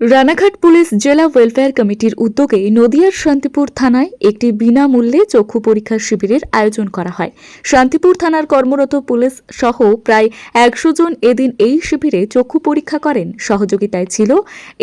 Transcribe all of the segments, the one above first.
Ranaghat police জেলা welfare কমিটির উদ্যোগে নদিয়ার শান্তিপুর থানায় একটি বিনামূল্যে চক্ষু পরীক্ষা শিবিরের আয়োজন করা হয়। শান্তিপুর থানার কর্মরত পুলিশ সহ প্রায় একশো জন এদিন এই শিবিরে চক্ষু পরীক্ষা করেন। সহযোগিতায় ছিল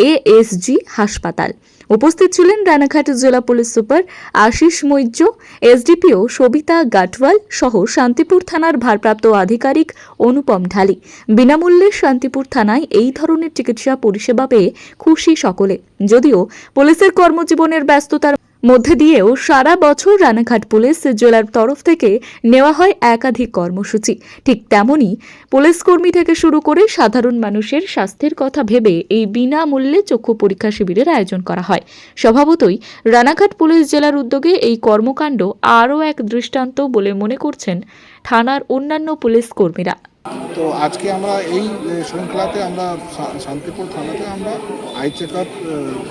এএসজি হাসপাতাল। উপস্থিত ছিলেন রানাঘাট জেলা police super Ashis Maitra SDPO Sabita Gatwal সহ শান্তিপুর থানার ভারপ্রাপ্ত আধিকারিক অনুপম ঢালি। বিনামূল্যে শান্তিপুর থানায় এই ধরনের চিকিৎসা পরিষেবা পেয়ে খুশি সকলে। যদিও পুলিশের কর্মজীবনের ব্যস্ততার মধ্যে দিয়েও সারা বছর রানাঘাট পুলিশ জেলার তরফ থেকে নেওয়া হয় একাধিক কর্মসূচি। ঠিক তেমনই পুলিশ কর্মী থেকে শুরু করে সাধারণ মানুষের স্বাস্থ্যের কথা ভেবে এই বিনামূল্যে চক্ষু পরীক্ষা শিবিরের আয়োজন করা হয়। স্বভাবতই রানাঘাট পুলিশ জেলার উদ্যোগে এই কর্মকাণ্ড আরও এক দৃষ্টান্ত বলে মনে করছেন থানার অন্যান্য পুলিশ কর্মীরা। তো আজকে আমরা এই শৃঙ্খলাতে আমরা শান্তিপুর থানাতে আমরা আই চেক আপ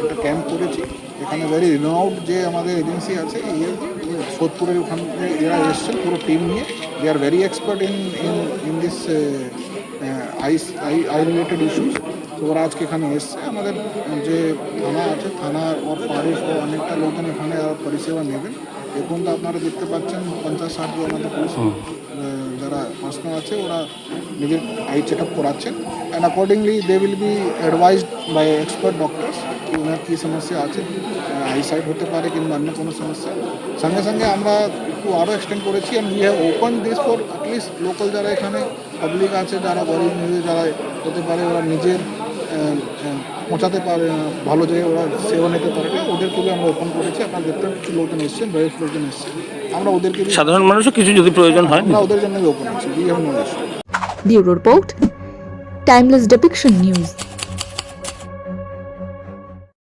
একটা ক্যাম্প করেছি। এখানে ভেরি রিনাউড যে আমাদের এজেন্সি আছে সোদপুরের ওখান থেকে এরা এসছেন পুরো টিম নিয়ে। They are very expert in in in this eyes eye eye related issues তো ওরা আজকে এখানে এসছে। আমাদের যে থানা আছে থানার ওর পাড়ের ও অনেকটা লোকজন এখানে পরিষেবা নেবেন। এখন তো আপনারা দেখতে পাচ্ছেন পঞ্চাশ ষাট জন আমাদের পুলিশ পার্সোনাল আছে, ওরা নিজের আই চেক আপ করাচ্ছেন। And accordingly they will be advised by expert doctors কি ওনার কী সমস্যা আছে আই সাইড হতে পারে কিংবা অন্য কোনো সমস্যা। সঙ্গে সঙ্গে আমরা একটু আরও এক্সটেন্ড করেছি and we have open this for at least local যারা এখানে পাবলিক আছে, যারা গরিব যারা হতে পারে, ওরা নিজের পৌঁছাতে পারে ভালো জায়গায় ওরা সেবা নিতে পারে। না ওদেরকে আমরা ওপেন করেছি আপনারা দেখতে কিছু লোকজন এসছেন বয়স লোকজন এসছেন আমরা ওদেরকে সাধারণ মানুষও কিছু যদি প্রয়োজন হয়। আমরা ওদের জন্য ওপেন আছি bureau report timeless depiction news